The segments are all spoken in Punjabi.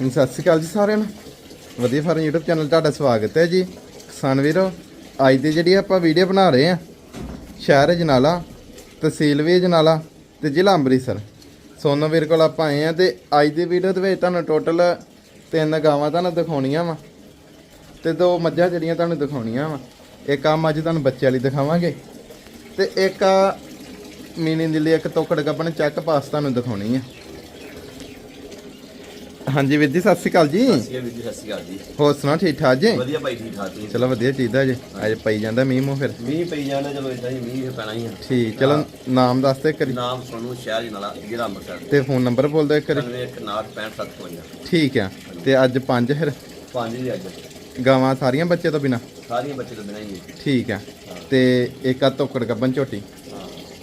ਸਤਿ ਸ਼੍ਰੀ ਅਕਾਲ ਜੀ ਸਾਰਿਆਂ ਨੂੰ। ਵਧੀਆ ਫਾਰਮ YouTube ਚੈਨਲ ਤੁਹਾਡਾ ਸਵਾਗਤ ਹੈ ਜੀ। ਕਿਸਾਨ ਵੀਰੋ, ਅੱਜ ਦੀ ਜਿਹੜੀ ਆਪਾਂ ਵੀਡੀਓ ਬਣਾ ਰਹੇ ਆ ਸ਼ਹਿਰ ਜਨਾਲਾ ਤਹਿਸੀਲ ਵੀ ਜਨਾਲਾ ਤੇ ਜ਼ਿਲ੍ਹਾ ਅੰਮ੍ਰਿਤਸਰ। ਸੋਨੋ ਵੀਰ ਕੋਲ ਆਪਾਂ ਆਏ ਆ ਤੇ ਅੱਜ ਦੀ ਵੀਡੀਓ ਦੇ ਵਿੱਚ ਤੁਹਾਨੂੰ ਟੋਟਲ ਤਿੰਨ ਗਾਵਾਂ ਤੁਹਾਨੂੰ ਦਿਖਾਉਣੀਆਂ ਵਾ ਤੇ ਦੋ ਮੱਝਾਂ ਜਿਹੜੀਆਂ ਤੁਹਾਨੂੰ ਦਿਖਾਉਣੀਆਂ ਵਾ। ਇੱਕ ਆ ਮੱਝ ਤੁਹਾਨੂੰ ਬੱਚੇ ਵਾਲੀ ਦਿਖਾਵਾਂਗੇ ਤੇ ਇੱਕ ਆ ਮੀਨੀ ਦਿੱਲੀ ਇੱਕ ਤੋਕੜ ਗੱਬਣ ਚੈੱਕ ਪਾਸ ਤੁਹਾਨੂੰ ਦਿਖਾਉਣੀ ਆ। ਹਾਂਜੀ ਵੀਰ ਜੀ ਸਤਿ ਸ਼੍ਰੀ ਅਕਾਲ ਜੀ। ਸਤਿ ਸ਼੍ਰੀ ਅਕਾਲ ਵੀਰ ਜੀ ਸਤਿ ਸ਼੍ਰੀ ਅਕਾਲ ਜੀ। ਹੋਰ ਸੁਣਾਓ ਠੀਕ ਠਾਕ ਜੀ? ਵਧੀਆ ਭਾਈ ਠੀਕ ਠਾਕ ਜੀ। ਚਲੋ ਵਧੀਆ ਚੀਜ਼ਾਂ ਜੀ। ਅੱਜ ਪਈ ਜਾਂਦਾ ਮੀਂਹ ਮੂੰਹ ਫਿਰ। ਮੀਂਹ ਪਈ ਜਾਂਦਾ ਚਲੋ ਇਦਾਂ ਹੀ ਮੀਂਹ ਪੈਣਾ ਹੀ ਆ। ਠੀਕ ਚਲੋ ਨਾਮ ਦੱਸ ਦੇ ਕਰੀ ਨਾਮ ਸੋਨੂੰ ਸ਼ਹਿਰ ਜਨਾਲਾ ਜ਼ਿਲ੍ਹਾ ਅੰਮ੍ਰਿਤਸਰ। ਤੇ ਫੋਨ ਨੰਬਰ ਬੋਲ ਦੇ ਕਰੀ 9165 ਠੀਕ ਆ ਤੇ ਅੱਜ ਪੰਜ ਫਿਰ? ਪੰਜ ਜੀ ਅੱਜ। ਗਾਵਾਂ ਸਾਰੀਆਂ ਬੱਚੇ ਤੋਂ ਬਿਨਾ? ਸਾਰੀਆਂ ਬੱਚੇ ਤੋਂ ਬਿਨਾਂ ਹੀ ਹੈ। ਠੀਕ ਆ ਤੇ ਇੱਕ ਆ ਤੋਕੜ ਗੱਬਨ ਝੋਟੀ।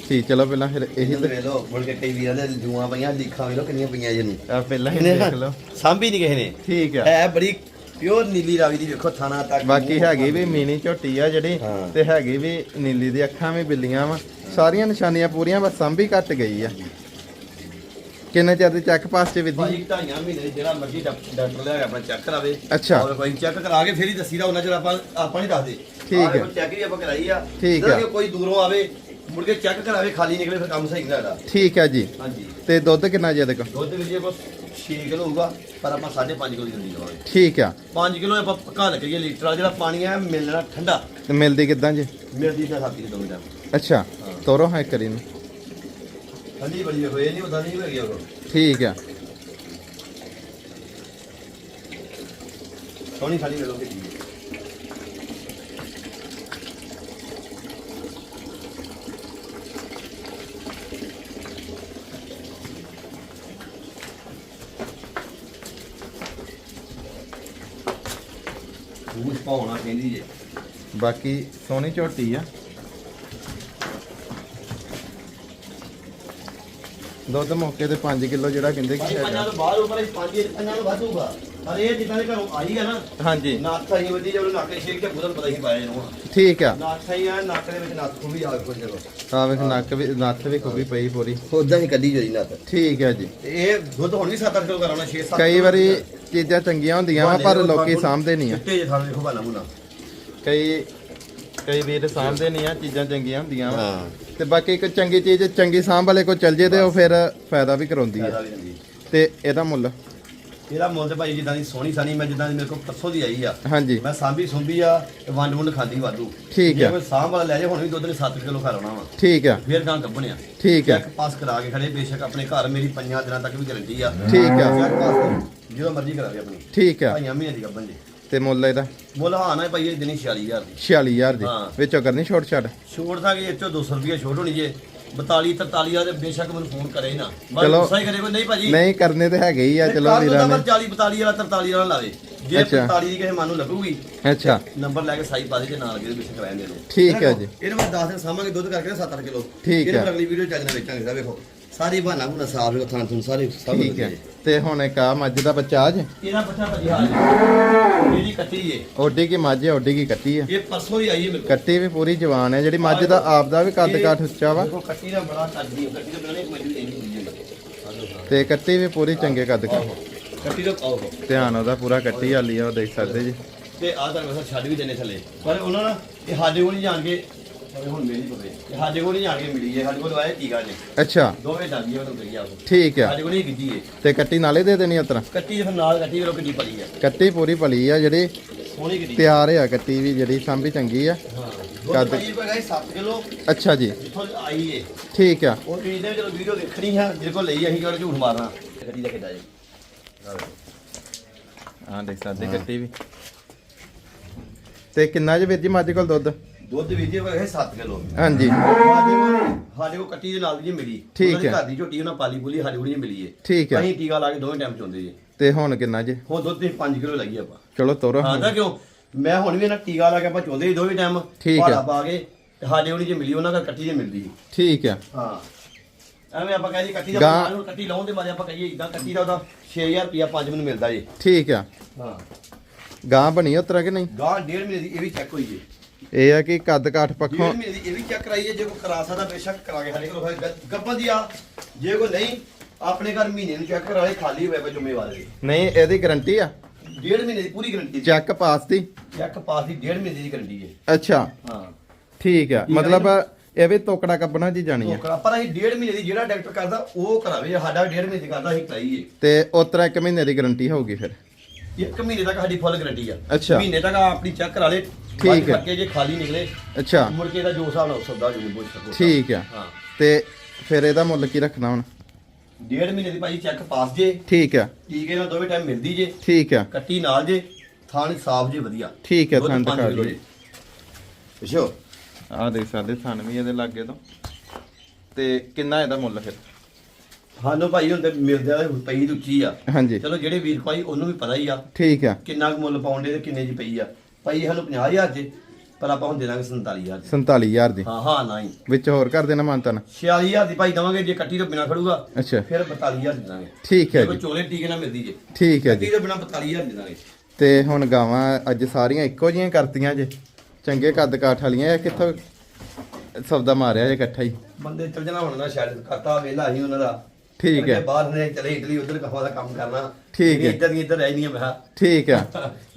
ਠੀਕ ਚਲੋ ਪਹਿਲਾਂ ਫਿਰ ਇਹੀ ਇਹ ਵੇਖ ਲਓ ਮੁੜ ਕੇ ਕਈ ਵੀਰਾਂ ਦੇ ਜੂਆਂ ਪਈਆਂ ਲੀਖਾਂ ਵੇਖ ਲਓ ਕਿੰਨੀਆਂ ਪਈਆਂ ਜੀ ਨੂੰ ਆ ਪਹਿਲਾਂ ਹੀ ਦੇਖ ਲਓ। ਸਾਂਭੀ ਨਹੀਂ ਕਿਸੇ ਨੇ। ਠੀਕ ਆ। ਹੈ ਬੜੀ ਪਿਓਰ ਨੀਲੀ ਰਾਵੀ ਦੀ ਵੇਖੋ ਥਾਣਾ ਤੱਕ ਬਾਕੀ ਹੈਗੀ ਵੀ ਮੀਨੀ ਝੋਟੀ ਆ ਜਿਹੜੀ ਹਾਂ। ਤੇ ਹੈਗੀ ਵੀ ਨੀਲੀ ਦੀ ਅੱਖਾਂ ਵੀ ਬਿੱਲੀਆਂ ਵਾ। ਸਾਰੀਆਂ ਨਿਸ਼ਾਨੀਆਂ ਪੂਰੀਆਂ ਬਸ ਸੰਭੀ ਘੱਟ ਗਈ ਆ। ਕਿੰਨੇ ਚਿਰ ਦੀ ਚੈੱਕ ਪਾਸ ਚ ਵਿਧੀ? ਭਾਜੀ ਢਾਈਆਂ ਮਹੀਨੇ ਜਿਹੜਾ ਮਰਜ਼ੀ ਡਾਕ- ਡਾਕਟਰ ਲਿਆ ਕੇ ਆਪਣਾ ਚੈੱਕ ਕਰਾਵੇ ਅੱਛਾ। ਔਰ ਕੋਈ ਚੈੱਕ ਕਰਾ ਕੇ ਫਿਰ ਹੀ ਦੱਸੀਦਾ ਉਹਨਾਂ ਚਿਰ ਆਪਾਂ ਆਪਾਂ ਨਹੀਂ ਦੱਸਦੇ। ਠੀਕ ਹੈ। ਚੈੱਕ ਵੀ ਆਪਾਂ ਕਰਾਈ ਆ। ਠੀਕ ਜਦੋਂ ਹੈ। ਕੋਈ ਦੂਰੋਂ ਆਵੇ ਮੁੜ ਕੇ ਚੈੱਕ ਕਰਾਵੇ ਖਾਲੀ ਨਿਕਲੇ ਫਿਰ ਕੰਮ ਸਹੀ ਨਹੀਂ ਲੱਗਦਾ ਠੀਕ ਹੈ ਜੀ। ਹਾਂਜੀ। ਤੇ ਦੁੱਧ ਕਿੰਨਾ ਜੀ ਇਹਦੇ ਕੋਲ ਦੁੱਧ ਵੀ ਜੇ ਕੋ 6 ਕਿਲੋ ਹੋਊਗਾ ਪਰ ਆਪਾਂ 5.5 ਕਿਲੋ ਦੀ ਦਿੰਦੀ ਲਵਾਂਗੇ ਠੀਕ ਆ। 5 ਕਿਲੋ ਆਪਾਂ ਪੱਕਾ ਲੱਗੀਏ ਲੀਟਰ ਵਾਲਾ ਜਿਹੜਾ ਪਾਣੀ ਹੈ ਮਿਲਣਾ ਠੰਡਾ। ਤੇ ਮਿਲਦੀ ਕਿੱਦਾਂ ਜੀ? ਮਿਲਦੀ ਤਾਂ ਸਾਥੀ ਦੇ ਦੋ। ਮਿੰਟ ਅੱਛਾ ਤੋਰੋ ਹੈ ਕਰੀ ਨੂੰ ਠੰਡੀ ਬੜੀ ਵੇਖੋ ਇਹ ਨਹੀਂ ਉਦਾਂ ਨਹੀਂ ਹੋ ਗਿਆ ਉਹ। ਠੀਕ ਆ। ਸੋਹਣੀ ਖਾਲੀ ਮਿਲੋਗੇ ਜੀ ਪੂਛ ਪਾਉਣਾ ਕਹਿੰਦੀ ਜੇ। ਬਾਕੀ ਸੋਹਣੀ ਝੋਟੀ ਆ। ਦੁੱਧ ਮੌਕੇ ਤੇ 5 ਕਿਲੋ ਜਿਹੜਾ ਕਹਿੰਦੇ ਕਿ ਪੰਜਾਂ ਹੈਗਾ। ਤੋਂ ਬਾਹਰ ਉੱਪਰ ਪੰਜ ਪੰਜਾਂ ਤੋਂ ਵੱਧ ਹੋਊਗਾ ਪਰ ਇਹ ਜਿੱਦਾਂ ਦੇ ਘਰੋਂ ਆਈ ਆ ਨਾ ਹਾਂਜੀ। ਨੱਕ ਆਈ ਵੱਡੀ ਜਦੋਂ ਨੱਕ ਛੇਕ ਤੇ ਬੁਦਨ ਪਤਾ ਹੀ ਪਾਇਆ ਇਹਨੂੰ ਠੀਕ ਆ। ਨੱਕ ਆਈ ਆ ਨੱਕ ਦੇ ਵਿੱਚ ਨੱਕ ਖੁੱਲੀ ਆ ਕੋਈ ਜਦੋਂ ਆ ਵੇਖ ਨੱਕ ਵੀ ਨੱਥ ਵੀ ਖੁੱਬੀ ਪਈ ਪੂਰੀ। ਉਦਾਂ ਹੀ ਕੱਢੀ ਜੋਈ ਨੱਕ ਠੀਕ ਆ ਜੀ। ਤੇ ਇਹ ਦੁੱਧ ਹੁਣ ਵੀ 7-8 ਕਿਲੋ ਕਰਾਉਣਾ 6-7 ਕਈ ਵਾਰੀ ਚੀਜ਼ਾਂ ਚੰਗੀਆਂ ਹੁੰਦੀਆਂ ਵਾ ਪਰ ਲੋਕੀ ਸਾਂਭਦੇ ਨਹੀਂ ਆ। ਚਿੱਟੇ ਜਿਹੇ ਥਾਂ ਦੇਖੋ ਬਾਲਾ ਮੁੰਨਾ ਕਈ ਕਈ ਵੀਰ ਸਾਂਭਦੇ ਨਹੀਂ ਆ ਚੀਜ਼ਾਂ ਚੰਗੀਆਂ ਹੁੰਦੀਆਂ ਵਾ। ਹਾਂ। ਤੇ ਬਾਕੀ ਇੱਕ ਚੰਗੀ ਚੀਜ਼ ਚੰਗੀ ਸਾਂਭ ਵਾਲੇ ਕੋ ਚੱਲ ਜੇ ਤੇ ਉਹ ਫਿਰ ਫਾਇਦਾ ਵੀ ਕਰਾਉਂਦੀ ਹੈ ਦਿੰਦੀ ਤੇ ਇਹਦਾ ਮੁੱਲ। ਇਹਦਾ ਮੁੱਲ ਤੇ ਭਾਈ ਜਿੱਦਾਂ ਦੀ ਸੋਹਣੀ ਸਾਨੀ ਮੈਂ ਜਿੱਦਾਂ ਦੀ ਮੇਰੇ ਕੋਲ ਪਰਸੋਂ ਦੀ ਆਈ ਆ। ਹਾਂਜੀ। ਮੈਂ ਸਾਂਭੀ ਸੁੰਭੀ ਆ ਤੇ ਵੰਡ ਵੰਡ ਖਾਦੀ ਵਾਧੂ। ਠੀਕ ਜੇ ਆ। ਕੋਈ ਸਾਂਭ ਵਾਲਾ ਲੈ ਜੇ ਹੁਣ ਵੀ ਦੁੱਧ ਨੇ 7 ਕਿਲੋ ਖਾ ਵਾ। ਠੀਕ ਆ। ਫੇਰ ਗਾਂ ਗੱਭਣਿਆ। ਠੀਕ ਆ। ਪਾਸ ਕਰਾ ਕੇ ਖੜੇ ਬੇਸ਼ੱਕ ਆਪਣੇ ਘਰ ਮੇਰੀ ਪੰਜਾਂ ਦਿਨਾਂ ਤੱਕ ਵੀ ਗਾਰੰਟੀ ਆ। ਠੀਕ ਆ। ਜਦੋਂ ਮਰਜ਼ੀ ਕਰਾਵੇ ਆਪਣੀ। ਠੀਕ ਆ। ਭਾਈਆਂ ਮਹੀਨੇ ਦੀ ਗੱਭਣ ਜੀ। ਤੇ ਮੁੱਲ ਇਹਦਾ? ਮੁੱਲ ਹਾਂ ਨਾ ਭਾਈ ਇਹ ਦਿਨੀ 46000 ਦੀ। 46000 ਦੀ। ਵਿੱਚੋਂ ਕਰਨੀ ਛੋਟ ਛੱਡ ਛੋੜ ਦਾ ਕਿ ਇਹ ਚੋਂ 200 ਰੁਪਏ ਛੋਟ ਹੋਣੀ ਜੇ। 42 43 ਆ ਤੇ ਬੇਸ਼ੱਕ ਮੈਨੂੰ ਫੋਨ ਕਰੇ ਨਾ ਬਸ ਚਲੋ। ਗੁੱਸਾ ਹੀ ਕਰੇ ਕੋਈ ਨਹੀਂ ਭਾਜੀ ਨਹੀਂ ਕਰਨੇ ਤੇ ਹੈਗੇ ਹੀ ਆ ਚਲੋ ਵੀਰਾਂ ਨੇ 40 42 ਵਾਲਾ 43 ਵਾਲਾ ਲਾਵੇ ਜੇ ਅੱਛਾ। 45 ਦੀ ਕਿਸੇ ਮਨ ਨੂੰ ਲੱਗੂਗੀ ਅੱਛਾ ਨੰਬਰ ਲੈ ਕੇ ਸਾਈ ਪਾ ਦੇ ਜੇ ਨਾਲ ਲੱਗੇ ਬੇਸ਼ੱਕ ਰਹਿਣ ਦੇ ਲੋ ਠੀਕ ਹੈ ਜੀ। ਇਹਨੂੰ ਮੈਂ 10 ਦਿਨ ਸਾਂਭਾਂਗੇ ਦੁੱਧ ਕਰਕੇ ਨਾ 7-8 ਕਿਲੋ ਠੀਕ ਹੈ। ਅਗਲੀ ਵੀਡੀਓ ਚੱਜ ਨਾਲ ਵੇਚਾਂਗੇ ਸਾ ਵੇਖੋ ਸਾਰੀ ਬਹਾਨਾ ਬੁਨਾ ਸਾਫ਼ ਵੇਖੋ ਥਾਂ ਥੁਣ ਸਾਰੇ ਸਭ ਠੀਕ ਹੈ। ਤੇ ਹੁਣ ਇੱਕ ਆ ਮੱਝ ਦਾ ਬੱਚਾ ਅੱਜ? ਇਹਦਾ ਬੱਚਾ ਭਾਜੀ ਹਾਲ ਹੈ। ਇਹਦੀ ਕੱਟੀ ਏ। ਓਡੀ ਕੀ ਮੱਝ ਹੈ ਓਡੀ ਕੀ ਕੱਟੀ ਆ ਇਹ ਪਰਸੋਂ ਹੀ ਆਈ ਹੈ ਮੇਰੇ ਕੱਟੀ ਵੀ ਪੂਰੀ ਜਵਾਨ ਹੈ ਜਿਹੜੀ ਮੱਝ ਦਾ ਆਪ ਦਾ ਵੀ ਕੱਦ ਕਾਠ ਉੱਚਾ ਵਾ। ਦੇਖੋ ਕੱਟੀ ਦਾ ਬੜਾ ਕੱਦੀ ਹੈ ਕੱਟੀ ਤੋਂ ਬਿਨਾਂ ਨਹੀਂ ਕੋਈ ਨਹੀਂ ਹੁੰਦੀ ਹੈ। ਤੇ ਕੱਟੀ ਵੀ ਪੂਰੀ ਚੰਗੇ ਕੱਦ ਕਾ ਕੱਟੀ ਦਾ ਆਓ ਧਿਆਨ ਉਹਦਾ ਪੂਰਾ ਕੱਟੀ ਵਾਲੀ ਆ ਉਹ ਦੇਖ ਸਕਦੇ ਜੀ। ਤੇ ਆਹ ਤਾਂ ਵੈਸੇ ਛੱਡ ਵੀ ਦੇਣੇ ਥੱਲੇ। ਪਰ ਉਹਨਾਂ ਨਾਲ ਇਹ ਸਾਡੇ ਕੋਲ ਨਹੀਂ ਜਾਣ ਕੇ ਪਰ ਹੁਣ ਮੇਰੀ ਪਵੇ ਇਹ ਸਾਡੇ ਕੋਲ ਨਹੀਂ ਜਾਣ ਕੇ ਮਿਲੀ ਹੈ ਸਾਡੇ ਕੋਲ ਆਇਆ ਟੀਕਾ ਨੇ ਅੱਛਾ। ਦੋਵੇਂ ਡਾਂਗੀ ਉਹਨੂੰ ਕਹੀ ਆਪ ਠੀਕ ਆ। ਸਾਡੇ ਕੋਲ ਨਹੀਂ ਕੀਤੀ ਹੈ ਤੇ ਕੱਟੀ ਨਾਲੇ ਦੇ ਦੇਣੀ ਉਤਰਾ? ਕੱਟੀ ਦੇ ਫਿਰ ਨਾਲ ਕੱਟੀ ਵੇਰੋ ਕਿੱਡੀ ਪਲੀ ਹੈ ਕੱਟੀ ਪੂਰੀ ਭਲੀ ਆ ਜਿਹੜੀ ਸੋਹਣੀ ਕਿੱਡੀ ਤਿਆਰ ਆ ਕੱਟੀ ਵੀ ਜਿਹੜੀ ਸਾਂਭੀ ਚੰਗੀ ਆ। ਹਾਂ। ਕੱਦ- ਦੁੱਧ ਭਾਈ ਕੋਈ ਗਾਈ 7 ਕਿਲੋ। ਅੱਛਾ ਜੀ। ਜਿੱਥੋਂ ਆਈ ਏ। ਠੀਕ ਆ। ਉਹ ਚੀਜ਼ ਦੇ ਜਦੋਂ ਵੀਡੀਓ ਦੇਖਣੀ ਹੈ ਜਿਹਦੇ ਕੋਲ ਲਈ ਅਸੀਂ ਕਿਹੜਾ ਝੂਠ ਮਾਰਨਾ। ਕੱਟੀ ਦਾ ਕਿੱਡਾ ਜੇ। ਹਾਂ ਦੇਖ ਸਕਦੇ ਕੱਟੀ ਵੀ। ਤੇ ਕਿੰਨਾ ਜੀ ਵੀਰ ਜੀ ਮੱਝ ਕੋਲ ਦੁੱਧ? ਦੁੱਧ ਵੀ ਜੇ ਹੈ 7 ਕਿਲੋ ਹਾਂਜੀ। ਸਾਡੇ ਕੋਲ ਕੱਟੀ ਦੇ ਨਾਲ ਦੀ ਜੀ ਮਿਲੀ। ਠੀਕ ਹੈ। ਘਰ ਦੀ ਝੋਟੀ ਉਹਨਾਂ ਪਾਲੀ ਪੂਲੀ ਸਾਡੇ ਕੋਲ ਹੀ ਮਿਲੀ ਏ। ਠੀਕ ਆ ਅਸੀਂ ਟੀਕਾ ਲਾ ਕੇ ਦੋਵੇਂ ਟਾਈਮ ਚੋਂਦੇ ਜੀ। ਤੇ ਹੁਣ ਕਿੰਨਾ ਜੀ? ਹੁਣ ਦੁੱਧ ਤੇ 5 ਕਿਲੋ ਲੱਗੀ ਆਪਾਂ। ਚਲੋ ਤੋਰੋ। ਹਾਂ ਤਾਂ ਕਿਉਂ? ਮੈਂ ਹੁਣ ਵੀ ਇਹਨਾਂ ਟੀਕਾ ਲਾ ਕੇ ਆਪਾਂ ਚੋਂਦੇ ਦੋਵੇਂ ਟਾਈਮ। ਠੀਕ ਹੈ। ਭਾੜਾ ਪਾ ਕੇ ਸਾਡੇ ਕੋਲ ਜੇ ਮਿਲੀ ਉਹਨਾਂ ਦਾ ਕੱਟੀ ਦੇ ਮਿਲਦੀ। ਠੀਕ ਆ ਹਾਂ। ਐਵੇਂ ਆਪਾਂ ਕਹਿੰਦੇ ਕੱਟੀ ਦਾ ਕੱਟੀ ਲਾਉਣ ਦੇ ਮਾਰੇ ਆਪਾਂ ਕਹੀਏ ਇਦਾਂ ਕੱਟੀ ਦਾ ਉਹਦਾ 6000 ਰੁਪਿਆ 5 ਮੈਨੂੰ ਮਿਲਦਾ ਜੀ ਠੀਕ ਆ ਹਾਂ। ਗਾਂ ਬਣੀ ਉਤਰਾ ਕਿ ਨਹੀਂ? ਗਾਂ ਡੇਢ ਮਹੀਨੇ ਦੀ ਇਹ ਵੀ ਚੈੱਕ ਹੋਈ ਜੀ ਇਹ ਆ ਕਿ ਕੱਦ ਕਾਠ ਪੱਖੋਂ ਇਹ ਵੀ ਚੈੱਕ ਕਰਾਈਏ ਜੇ ਕੋਈ ਕਰਾ ਸਕਦਾ ਬੇਸ਼ੱਕ ਕਰਾ ਕੇ ਸਾਡੇ ਕੋਲ ਗੱਪਾਂ ਦੀ ਆ। ਜੇ ਕੋਈ ਨਹੀਂ ਆਪਣੇ ਘਰ ਮਹੀਨੇ ਨੂੰ ਚੈੱਕ ਕਰਾਏ ਖਾਲੀ ਹੋਇਆ ਪਾ ਜ਼ਿੰਮੇਵਾਰ ਦੇ ਨਹੀਂ ਇਹਦੀ ਗਾਰੰਟੀ ਆ। ਡੇਢ ਮਹੀਨੇ ਦੀ ਪੂਰੀ ਗਰੰਟੀ ਚੈੱਕ ਪਾਸ ਦੀ। ਚੈੱਕ ਪਾਸ ਦੀ ਡੇਢ ਮਹੀਨੇ ਦੀ ਗਰੰਟੀ ਹੈ। ਅੱਛਾ। ਹਾਂ। ਠੀਕ ਆ। ਮਤਲਬ ਇਹ ਵੀ ਤੋਕੜਾ ਕੱਪਣਾ ਜੀ ਜਾਣੀ ਆ। ਉਹ ਕਰਾ ਪਰ ਅਸੀਂ ਡੇਢ ਮਹੀਨੇ ਦੀ ਜਿਹੜਾ ਡਾਕਟਰ ਕਰਦਾ ਉਹ ਕਰਾਵੇ ਸਾਡਾ ਡੇਢ ਮਹੀਨੇ ਦੀ ਕਰਦਾ ਅਸੀਂ ਕਰਾਈਏ। ਤੇ ਉਤਰਾ ਇੱਕ ਮਹੀਨੇ ਦੀ ਗਾਰੰਟੀ ਹੋਊਗੀ ਫਿਰ। ਇੱਕ ਮਹੀਨੇ ਤੱਕ ਸਾਡੀ ਫੁੱਲ ਗਰੰਟੀ ਆ। ਅੱਛਾ। ਮਹੀਨੇ ਤੱਕ ਆਪਣੀ ਚੈੱਕ ਕਰਾ ਲੇ ਠੀਕ ਹੈ। ਜੇ ਖਾਲੀ ਨਿਕਲੇ ਅੱਛਾ। ਮੁੜ ਕੇ ਦਾ ਜੋ ਹਿਸਾਬ ਨਾਲ ਸੌਦਾ ਜੋ ਬੋਝ ਸਕੋ। ਠੀਕ ਆ। ਹਾਂ। ਤੇ ਫਿਰ ਇਹਦਾ ਮੁੱਲ ਕੀ ਰੱਖਣਾ ਹੁਣ? ਡੇਢ ਮਹੀਨੇ ਦੀ ਭਾਈ ਚੈੱਕ ਪਾਸ ਜੇ। ਠੀਕ ਆ। ਟੀਕੇ ਨਾਲ ਦੋਵੇਂ ਟਾਈਮ ਮਿਲਦੀ ਜੇ। ਠੀਕ ਆ। ਕੱਟੀ ਨਾਲ ਜੇ ਥਾਣ ਸਾਫ਼ ਜੇ ਵਧੀਆ। ਠੀਕ ਹੈ ਦੁੱਧ ਥਣ ਪੰਜ ਦਿਖਾ ਕਿਲੋ ਦਿਓ। ਜੇ। ਆਹ ਦੇਖ ਸਕਦੇ ਥਣ ਵੀ ਇਹਦੇ ਲਾਗੇ ਤੋਂ। ਤੇ ਕਿੰਨਾ ਇਹਦਾ ਮੁੱਲ ਫਿਰ? ਸਾਨੂੰ ਭਾਈ ਹੁਣ ਤੇ ਮਿਲਦੇ ਆ ਪਈ ਉੱਚੀ ਆ। ਹਾਂਜੀ। ਚਲੋ ਜਿਹੜੇ ਵੀਰ ਭਾਈ ਉਹਨੂੰ ਵੀ ਪਤਾ ਹੀ ਆ ਠੀਕ ਆ। ਕਿੰਨਾ ਕੁ ਮੁੱਲ ਪਾਉਂਦੇ ਤੇ ਕਿੰਨੇ ਦੀ ਪਈ ਆ। ਭਾਈ ਸਾਨੂੰ 50000 ਚ ਪਰ ਆਪਾਂ ਹੁਣ ਦੇ ਦਾਂਗੇ 47000 ਚ 47000 ਦੀ। ਹਾਂ ਹਾਂ ਨਹੀਂ। ਵਿੱਚ ਹੋਰ ਕਰ ਦੇਣਾ ਮਾਨਤਨ 46000 ਦੀ ਭਾਈ ਦਵਾਂਗੇ ਜੇ ਕੱਟੀ ਤੋਂ ਬਿਨਾ ਖੜੂਗਾ ਅੱਛਾ। ਫਿਰ 42000 ਦੇ ਦਾਂਗੇ ਠੀਕ ਹੈ ਜੇ ਕੋਈ ਚੋਲੇ ਟੀਕੇ ਨਾਲ ਮਿਲਦੀ ਜੇ ਠੀਕ ਹੈ ਕੱਟੀ ਜੀ। ਤੋਂ ਬਿਨਾ 42000 ਦੇ ਦਾਂਗੇ ਤੇ ਹੁਣ ਗਾਵਾਂ ਅੱਜ ਸਾਰੀਆਂ ਇੱਕੋ ਜਿਹੀਆਂ ਕਰਤੀਆਂ ਜੇ। ਚੰਗੇ ਕੱਦ ਕਾਠ ਵਾਲੀਆਂ ਇਹ ਕਿੱਥੋਂ ਸੌਦਾ ਮਾਰਿਆ ਜੇ ਇਕੱਠਾ ਹੀ? ਬੰਦੇ ਚੱਲ ਜਾਣਾ ਹੁਣ ਨਾ ਸ਼ਾਇਦ ਕਰਤਾ ਵੇਲਾ ਹੀ ਉਹਨਾਂ ਦਾ। ਠੀਕ ਹੈ। ਬਾਹਰ ਨੇ ਚਲੇ ਇਟਲੀ ਉਧਰ ਕਫਾ ਦਾ ਕੰਮ ਕਰਨਾ ਠੀਕ ਹੈ। ਇੱਧਰ ਦੀ ਇੱਧਰ ਰਹਿ ਨਹੀਂ ਮੈਂ। ਠੀਕ ਆ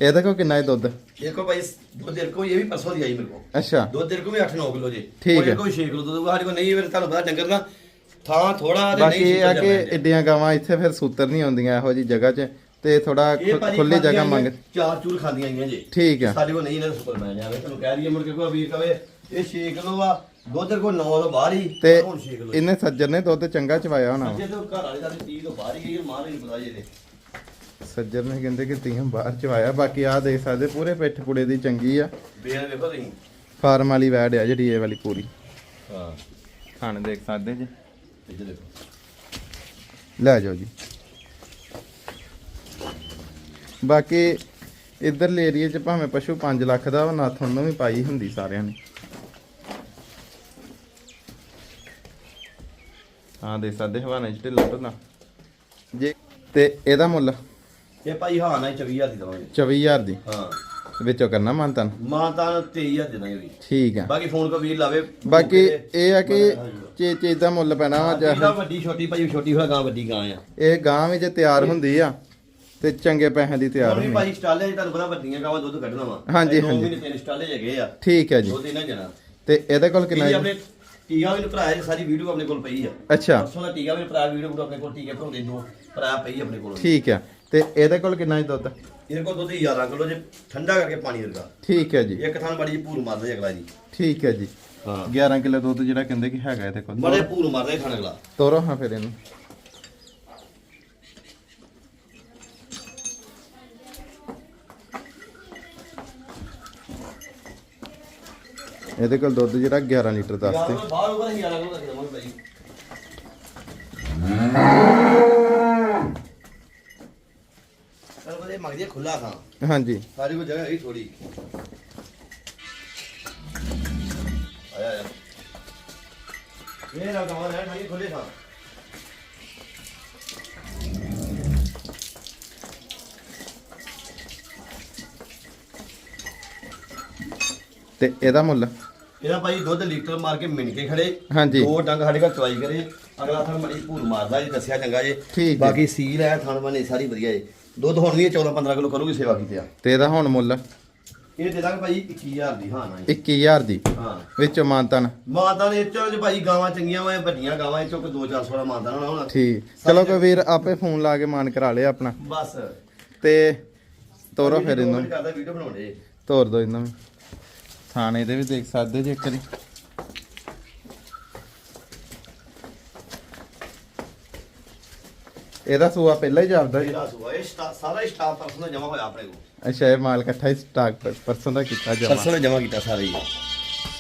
ਇਹਦਾ ਕੋ ਕਿੰਨਾ ਹੈ ਦੁੱਧ ਦੇਖੋ ਭਾਈ ਦੋ ਦੇਰ ਕੋ ਇਹ ਵੀ ਪਰਸੋਂ ਦੀ ਆਈ ਮੇਰੇ ਕੋ ਅੱਛਾ ਦੋ ਦੇਰ ਕੋ ਵੀ 8-9 ਕਿਲੋ ਜੇ ਠੀਕ ਹੈ। ਕੋਈ 6 ਕਿਲੋ ਦੁੱਧ ਸਾਡੇ ਕੋ ਨਹੀਂ ਫਿਰ ਤੁਹਾਨੂੰ ਪਤਾ ਡੰਗਰ ਨਾ ਥਾਂ ਥੋੜਾ ਤੇ ਬਾਕੀ ਨਹੀਂ ਇਹ ਆ ਕਿ। ਏਡੀਆਂ ਗਾਵਾਂ ਇੱਥੇ ਫਿਰ ਸੂਤਰ ਨਹੀਂ ਆਉਂਦੀਆਂ ਇਹੋ ਜੀ ਜਗ੍ਹਾ 'ਚ ਤੇ ਥੋੜਾ ਇਹ ਖੁੱਲੀ ਜਗ੍ਹਾ ਮੰਗ ਚਾਰ ਚੂਰ ਖਾਂਦੀਆਂ ਆਈਆਂ ਜੀ ਠੀਕ ਆ ਸਾਡੇ ਕੋਲ ਨਹੀਂ ਇਹਨਾਂ ਦਾ ਸੁਪਰ ਮੈਂ ਜਾਵੇ ਤੁਹਾਨੂੰ ਕਹਿ ਦਈਏ ਮੁੜ ਕੇ ਕੋਈ ਵੀਰ ਕਵੇ ਇਹ 6 ਕਿਲੋ ਆ ਦੁੱਧ ਕੋ 9 ਤੋਂ ਬਾਹਰ ਹੀ ਤੇ ਹੁਣ 6 ਕਿਲੋ ਇਹਨੇ ਸੱਜਰ ਨੇ ਦੁੱਧ ਚੰਗਾ ਚਵਾਇਆ ਹੋਣਾ ਵਾ। ਜੇ ਤੋਂ ਘਰ ਵਾਲੇ ਦਾ 30 ਤੋਂ ਬਾਹਰ ਹੀ ਗਈ ਮਾਰ ਨਹੀਂ ਪਤਾ ਜੇ ਸੱਜਰ ਨੇ ਕਹਿੰਦੇ ਕਿ ਤੀਆਂ ਬਾਹਰ ਚਵਾਇਆ ਬਾਕੀ ਆ ਦੇਖ ਸਕਦੇ ਪੂਰੇ ਪਿੱਠ ਪੁੜੇ ਦੀ ਚੰਗੀ ਆ। ਬੇਲ ਵੇਖੋ ਤੁਸੀਂ। ਫਾਰਮ ਵਾਲੀ ਵੈੜ ਆ ਜਿਹੜੀ ਇਹ ਵਾਲੀ ਪੂਰੀ। ਹਾਂ। ਖਾਣ ਦੇਖ ਸਕਦੇ ਜੀ। ਇੱਧਰ ਦੇਖੋ। ਲੈ ਜਾਓ ਜੀ। ਬਾਕੀ ਇਧਰਲੇ ਏਰੀਏ 'ਚ ਭਾਵੇਂ ਪਸ਼ੂ 5 ਲੱਖ ਦਾ ਉਹ ਨਾਥ ਨੂੰ ਵੀ ਪਾਈ ਹੁੰਦੀ ਸਾਰਿਆਂ ਨੇ। ਹਾਂ ਦੇ ਸਕਦੇ ਹਵਾਨੇ 'ਚ ਢਿੱਲਾ ਢੁੱਲਾ। ਜੇ ਤੇ ਇਹਦਾ ਮੁੱਲ? ਇਹ ਭਾਈ ਹਾਂ ਨਾ 24000 ਦੀ ਦਵਾਂਗੇ। 24000 ਦੀ? ਹਾਂ। ਵਿੱਚੋਂ ਕਰਨਾ ਮੰਤਨ ਮਾਂ ਤਾਂ 23000 ਦੇ ਦਾਂਗੇ ਵੀ ਠੀਕ ਆ। ਬਾਕੀ ਫੋਨ ਕੋ ਵੀਰ ਲਾਵੇ। ਬਾਕੀ ਇਹ ਆ ਕਿ ਚੇ ਚੇ ਦਾ ਮੁੱਲ ਪੈਣਾ ਵਾ ਜਾਂ ਜਿਹੜਾ ਵੱਡੀ ਛੋਟੀ ਭਾਈ ਛੋਟੀ ਹੋਲਾ ਗਾਂ ਵੱਡੀ ਗਾਂ ਆ। ਇਹ ਗਾਂ ਵਿੱਚ ਤਿਆਰ ਹੁੰਦੀ ਆ ਤੇ ਚੰਗੇ ਪੈਸਿਆਂ ਦੀ ਤਿਆਰ ਹੁਣ ਵੀ ਭਾਈ ਸਟਾਲੇ ਚ ਤੁਹਾਨੂੰ ਪਤਾ ਵੱਡੀਆਂ ਗਾਵਾਂ ਦੁੱਧ ਕੱਢਣਾ ਵਾ। ਹਾਂਜੀ, ਹਾਂਜੀ। ਮਹੀਨੇ ਤਿੰਨ ਸਟਾਲੇ ਹੈਗੇ ਆ। ਠੀਕ ਹੈ ਜੀ। ਦੁੱਧ ਇਹਨਾਂ ਜਣਾ। ਤੇ ਇਹਦੇ ਕੋਲ ਕਿੰਨਾ ਹੈ? ਆਪਣੇ ਟੀਕਾ ਵੀ ਭਰਾਇਆ ਜੀ, ਸਾਰੀ ਵੀਡੀਓ ਆਪਣੇ ਕੋਲ ਪਈ ਆ। ਅੱਛਾ। ਪਰਸੋਂ ਦਾ ਟੀਕਾ ਵੀ ਭਰਾ ਵੀਡੀਓ ਆਪਣੇ ਕੋਲ ਟੀਕੇ ਭਰਾਉਂਦੇ ਦੋ ਭਰਾ ਪਈ ਆਪਣੇ ਕੋਲ। ਠੀਕ ਆ। ਤੇ ਇਹਦੇ ਕੋਲ ਕਿੰਨਾ ਹੈ ਦੁੱਧ? ਇਹਦੇ ਕੋਲ ਦੁੱਧ 11 ਕਿਲੋ ਜੇ ਠੰਡਾ ਕਰਕੇ ਪਾਣੀ ਵਰਗਾ। ਠੀਕ ਹੈ ਜੀ। ਇੱਕ ਥਾਂ ਬੜੀ ਜੀ ਭੂਰ ਮਾਰਦਾ ਜੀ ਅਗਲਾ ਜੀ। ਠੀਕ ਹੈ ਜੀ। ਹਾਂ। 11 ਕਿਲੋ ਦੁੱਧ ਜਿਹੜਾ ਕਹਿੰਦੇ ਕਿ ਹੈਗਾ ਇਹਦੇ ਕੋਲ। ਬੜੇ ਭੂਰ ਮਾਰਦਾ ਖਾਣ ਅਗਲਾ। ਤੋਰੋ ਹਾਂ ਫਿਰ ਇਹਨੂੰ। ਇਹਦੇ ਕੋਲ ਦੁੱਧ ਜਿਹੜਾ 11 ਲੀਟਰ ਦੱਸਦੇ ਬਾਹਰ ਉਪਰ ਹੀ 11 ਕਿਲੋ ਦਾ ਦਵਾਂਗੇ ਭਾਈ ਚਲ ਬਦੇ ਮੰਗਦੀ ਖੁੱਲਾ ਥਾਂ। ਹਾਂਜੀ। ਸਾਰੀ ਕੋ ਜਗ੍ਹਾ ਹੈ ਥੋੜੀ ਆਇਆ ਆਇਆ। ਇਹ ਨਾ ਕਮਾਲ ਹੈ ਨਹੀਂ ਖੁੱਲੇ ਥਾਂ। ਤੇ ਇਹਦਾ ਮੁੱਲ? ਇਹਦਾ ਭਾਈ ਦੁੱਧ ਲੀਟਰ ਮਾਰ ਕੇ ਮਿਣ ਕੇ ਖੜੇ। ਹਾਂਜੀ। ਦੋ ਡੰਗ ਸਾਡੇ ਘਰ ਚਵਾਈ ਕਰੇ। ਅਗਲਾ ਥਣ ਮੜੀ ਭੂਰ ਮਾਰਦਾ ਜੀ ਦੱਸਿਆ ਚੰਗਾ ਜੇ। ਠੀਕ ਜੀ। ਬਾਕੀ ਸੀਲ ਹੈ ਥਣ ਬਣੇ ਸਾਰੀ ਵਧੀਆ ਜੇ। ਦੁੱਧ ਹੁਣ ਵੀ 14 15 ਕਿਲੋ ਕਰੂਗੀ ਸੇਵਾ ਕੀਤੀ ਆ। ਤੇ ਇਹਦਾ ਹੁਣ ਮੁੱਲ? ਇਹ ਦੇ ਦਾਂਗੇ ਭਾਈ 21000 ਦੀ ਹਾਂ ਨਾ ਜੀ। 21000 ਦੀ? ਹਾਂ। ਵਿੱਚੋਂ ਮਾਨਤਨ? ਮਾਤਾ ਦੇ ਚੋਂ ਚ ਭਾਈ ਗਾਵਾਂ ਚੰਗੀਆਂ ਵਾ ਵੱਡੀਆਂ ਗਾਵਾਂ ਚੋਂ ਕੋਈ 2-400 ਦਾ ਮਾਤਾ ਨਾ ਹੋਣਾ ਠੀਕ। ਚਲੋ ਕੋਈ ਵੀਰ ਆਪੇ ਫੋਨ ਲਾ ਕੇ ਮਾਨ ਕਰਾ ਲਿਆ ਆਪਣਾ। ਬਸ। ਤੇ ਤੋਰੋ ਫਿਰ ਇਹਨੂੰ। ਕਰਦਾ ਵੀਡੀਓ ਬਣਾਉਣੇ ਤੋਰ ਦੋ ਇਹਨਾਂ। ਨੂੰ ਥਾਣੇ ਦੇ ਵੀ ਦੇਖ ਸਕਦੇ ਜੇ ਇੱਕ ਵਾਰੀ। ਇਹਦਾ ਸੂਆ ਪਹਿਲਾਂ ਹੀ ਚੱਲਦਾ ਜੀ। ਇਹਦਾ ਸੁਆ ਇਹ ਸਟਾ- ਸਾਰਾ ਸਟਾਫ ਪਰਸਨ ਦਾ ਜਮਾ ਹੋਇਆ ਆਪਣੇ ਕੋਲ। ਅੱਛਾ ਇਹ ਮਾਲ ਇਕੱਠਾ ਹੀ ਸਟਾਕ ਪਰਸੋਂ ਦਾ ਕੀਤਾ ਜਮਾ ਪਰਸਨ ਨੇ ਜਮਾ ਕੀਤਾ ਸਾਰਾ ਹੀ।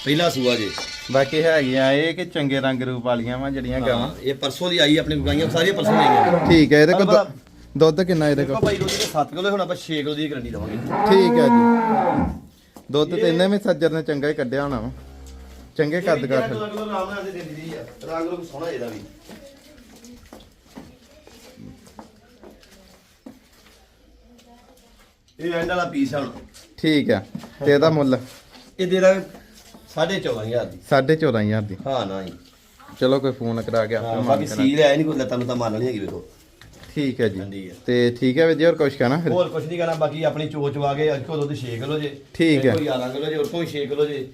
ਪਹਿਲਾ ਸੂਆ ਜੇ। ਬਾਕੀ ਹੈਗੀਆਂ ਇਹ ਕਿ ਚੰਗੇ ਰੰਗ ਰੂਪ ਵਾਲੀਆਂ ਵਾ ਜਿਹੜੀਆਂ ਗਾਵਾਂ। ਹਾਂ, ਇਹ ਪਰਸੋਂ ਦੀ ਆਈ ਆਪਣੇ ਕੋਲ ਗਾਈਆਂ ਸਾਰੀਆਂ ਪਰਸੋਂ ਆਈਆਂ। ਠੀਕ ਹੈ ਇਹਦੇ ਕੋਲ ਦੁ- ਦੁੱਧ ਕਿੰਨਾ ਇਹਦੇ ਦੇਖੋ ਕੋਲ? ਭਾਈ ਦੁੱਧ ਦੇ 7 ਕਿਲੋ ਹੁਣ ਆਪਾਂ 6 ਕਿਲੋ ਦੀ ਗਰੰਟੀ ਦਵਾਂਗੇ। ਠੀਕ ਹੈ ਜੀ। ਦੁੱਧ ਤੇ ਇਹਨੇ ਵੀ ਸੱਜਰ ਨੇ ਚੰਗਾ ਹੀ ਕੱਢਿਆ ਹੋਣਾ ਵਾ। ਚੰਗੇ ਕੱਦ ਕਾਠ ਕਿਲੋ ਆਰਾਮ ਨਾਲ ਦੇ ਦਿੰਦੀ ਆ। ਰੰਗ ਰੂਪ ਸੋਹਣਾ ਇਹਦਾ ਵੀ। ਇਹ ਐਂਡ ਵਾਲਾ ਪੀਸ ਆ ਹੁਣ। ਠੀਕ ਹੈ ਤੇ ਇਹਦਾ ਮੁੱਲ? ਇਹ ਦੇ ਦਾਂਗੇ 14500 ਦੀ। 14500 ਦੀ। ਹਾਂ ਨਾ ਜੀ। ਚਲੋ ਕੋਈ ਫੋਨ ਕਰਾ ਕੇ ਆਪੇ ਹਾਂ, ਮਾਨ ਬਾਕੀ ਸੀਲ ਹੈ ਨਹੀਂ ਕੋਈ ਲੱਤਾਂ ਨੂੰ ਤਾਂ ਮੰਨ ਨਹੀਂ ਹੈਗੀ ਵੇਖੋ। ਠੀਕ ਹੈ ਜੀ। ਠੰਡੀ ਹੈ। ਤੇ ਠੀਕ ਹੈ ਵੀਰ ਜੀ ਹੋਰ ਕੁਝ ਕਹਿਣਾ ਫਿਰ? ਹੋਰ ਕੁਝ ਨਹੀਂ ਕਹਿਣਾ ਬਾਕੀ ਆਪਣੀ ਚੋਚ ਵਾ ਕੇ ਅੱਜ ਕੋਲ ਦੁੱਧ 6 ਕਿਲੋ ਜੇ ਠੀਕ ਹੈ। ਕੋਈ 11 ਕਿਲੋ ਜੇ ਤੋਂ ਵੀ 6 ਕਿਲੋ ਜੇ।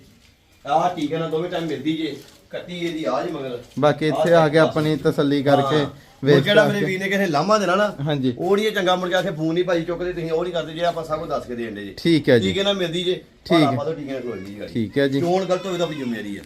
ਆਹ ਟੀਕਾ ਨਾਲ ਦੋਵੇਂ ਟਾਈਮ ਮਿਲਦੀ ਜੇ। ਕੱਟੀ ਇਹਦੀ ਆ ਜੇ ਮਗਰ। ਬਾਕੀ ਇੱਥੇ ਆ ਕੇ ਆਪਣੀ ਤਸੱਲੀ ਕਰਕੇ ਵੇਖ ਵੇਖ ਜਿਹੜਾ ਕੇ- ਮੇਰੇ ਵੀਰ ਨੇ ਕਿਸੇ ਲਾਮਾ ਦੇਣਾ ਨਾ ਹਾਂਜੀ। ਉਹ ਨਹੀਂ ਇਹ ਚੰਗਾ ਮੁੜ ਕੇ ਆਖੇ ਫੋਨ ਨਹੀਂ ਭਾਈ ਚੁੱਕਦੇ ਤੁਸੀਂ ਉਹ ਨਹੀਂ ਕਰਦੇ ਜੇ ਆਪਾਂ ਸਭ ਕੁਝ ਦੱਸ ਕੇ ਦੇਣ ਦੇ ਜੇ। ਠੀਕ ਹੈ ਜੀ। ਟੀਕੇ ਨਾਲ ਮਿਲਦੀ ਜੇ। ਠੀਕ ਹੈ। ਆਪਾਂ ਤਾਂ ਟੀਕੇ ਨਾਲ ਕੋਈ ਨਹੀਂ ਠੀਕ ਹੈ ਜੀ। ਚੋਣ ਗਲਤ ਹੋਵੇ ਤਾਂ ਆਪਣੀ ਜ਼ਿੰਮੇਵਾਰੀ ਹੈ।